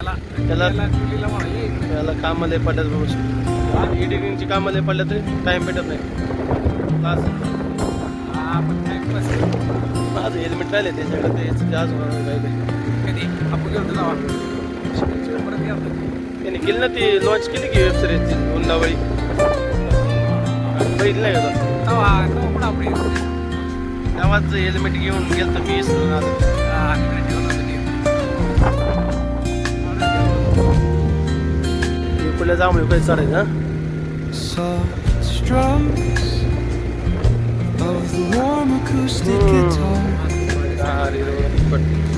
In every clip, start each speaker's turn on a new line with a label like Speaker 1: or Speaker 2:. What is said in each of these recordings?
Speaker 1: त्याला त्याला कामाला पडल्यात बाबा एडिटिंगची कामाला पडल्या तरी टाइम भेटत नाही. माझं हेल्मेट राहिले त्याच्याकडे. ते जास्त राहिले. त्याने केली ना ती लॉन्च केली की वेब सिरीज उन्हावळी. बघितलं नाही का तो? तेव्हाच हेल्मेट घेऊन गेलतो मी of the warm acoustic guitar 回
Speaker 2: 来咱们就可以这
Speaker 1: 里呢。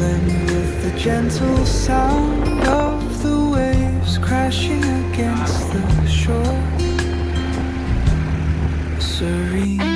Speaker 2: Then with the gentle sound of the waves crashing against the shore, serene.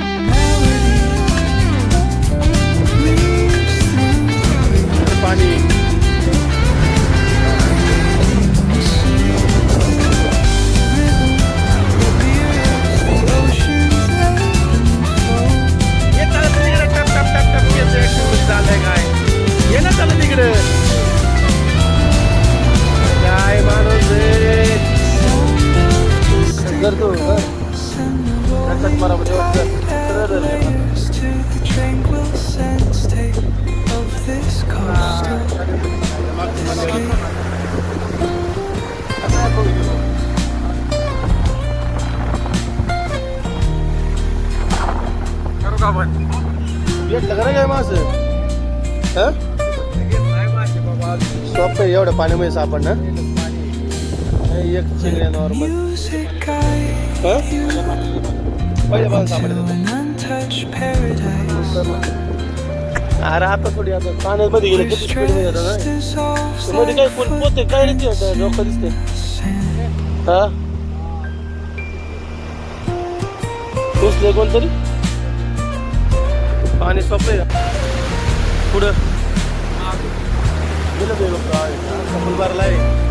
Speaker 1: सोप आहे एवढं पाण्यामध्ये सापडणं. एक चिंगड्या नॉर्मल पहिले अरे आता थोडी आता पाण्यामध्ये गेलं किती स्पीडमध्ये येतं ना. मध्ये काय कोण पोते काय रे ते? लोक दिसते हा? घुसले कोणतरी? पाणी सोपले का पुढं. गेलं ते लोक फुलबारला आहे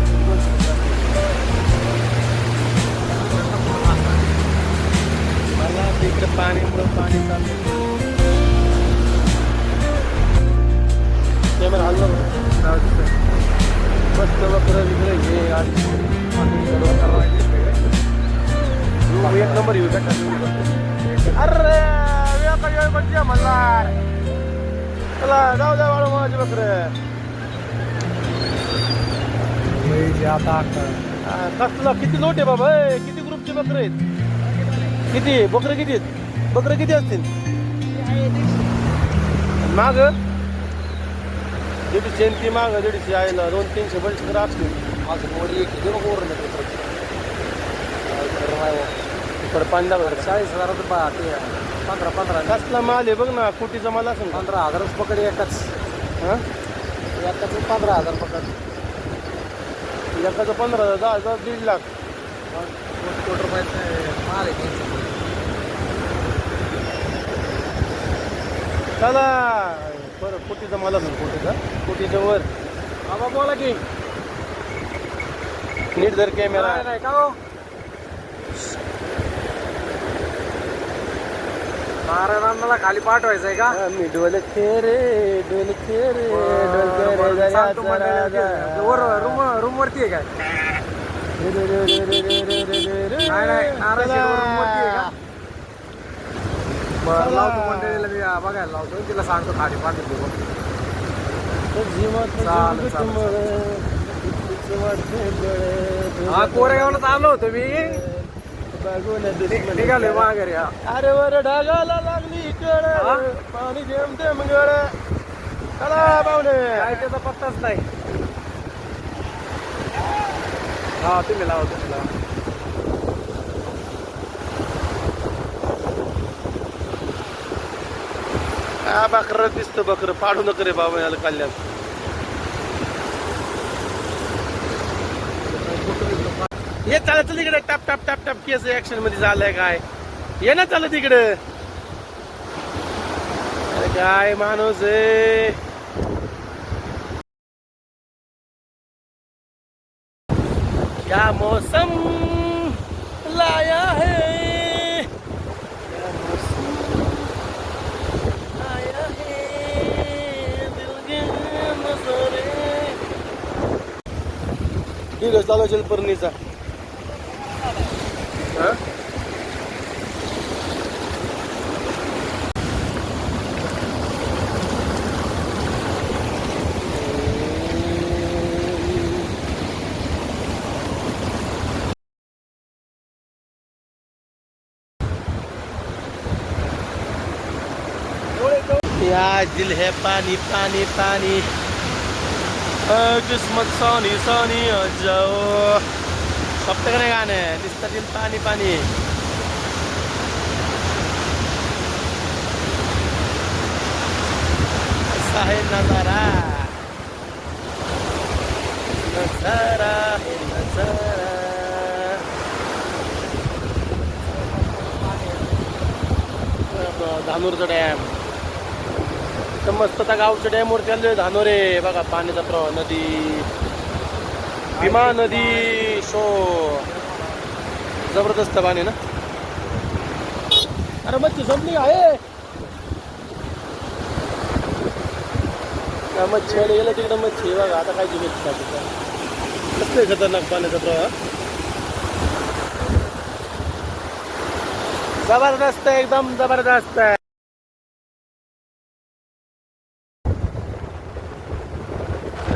Speaker 1: मला तिकडे पाणी पुढं पाणी चाललं कॅमेरा हल्लो मस्त बकर विकलं हे आणि एक नंबर येऊ का अरे वेळ म्हणजे मल्हार चला जाऊ द्या वाळू माझे बकर. कसला? किती लोट आहे बाबा? ए, किती ग्रुपचे बकरे आहेत? किती? बकरं किती आहेत? बकरं किती असतील? माग? दीडशे आणि ती माग दीडशे आहे दोन तीनशे बडीशे तर असतील. इकडं. पाणी दाखव
Speaker 3: चाळीस हजारात ते पंधरा पंधरा.
Speaker 1: कसला माल आहे बघ ना कोटीचा माल असेल?
Speaker 3: पंधरा हजारच पकड एकाच.
Speaker 1: हा?
Speaker 3: एकाच पंधरा हजार पकड.
Speaker 1: एकाचं पंधरा हजार दहा हजार दीड लाख.
Speaker 3: कोटी रुपयाचं माल.
Speaker 1: चला. बरं कोटीचा माल असेल कोटीचा. कोटीच्या वर.
Speaker 3: बाबा बोला की.
Speaker 1: नीट धर कॅमेरा
Speaker 3: नाही नाही का हो महाराजांना खाली पाठवायचं आहे का
Speaker 1: मी डोल खेरे डोल खेरे डोल खेरे
Speaker 3: रूम रूम वरती आहे काय नाही बरं लावतो मंडळीला मी बघायला लावतो. तिला सांगतो खाली पाठवतो. चालेल, चालेल. हा कोरेगावला चाललो होतो मी. निघालोय माघारी हा.
Speaker 1: अरे वर ढगाला लागली कळ? पाणी जेम ते मंगळ चला पाहुणे.
Speaker 3: त्याचा पत्ताच नाही. हा तुम्ही लावा तुम्ही लावा.
Speaker 1: हा बकर दिसतं बकर. पाडू नका रे बाबा याला कल्याण हे चालत तिकडे टप टप टप टप केस ऍक्शनमध्ये झालंय काय? ये ना चालत तिकडे काय माणूस आहे? क्या मौसम लाया है? क्या मौसम आया जलपर्णीचा हा या दिल है पानी पानी पानी। किस्मत सानी सानी जाओ। नाही गाणे नुसतं दिल पाणी पाणी आहे नजारा। नजारा है नजारा। धानूरचा डॅम तर मस्त त्या गावच्या चाललोय आले धानोरे. बघा पाण्याचा प्रवाह नदी. भीमा नदी शो. जबरदस्त पाणी ना? अरे मच्छी संपली आहे मच्छी आले गेलं तिकडं मच्छी. बघा आता काय मच्छी खाते कसले खतरनाक पाण्याचा प्रवाह जबरदस्त आहे, एकदम जबरदस्त आहे.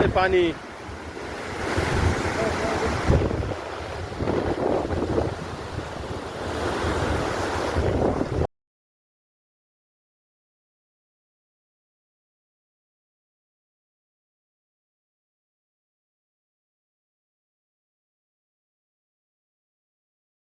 Speaker 1: अरे पाणी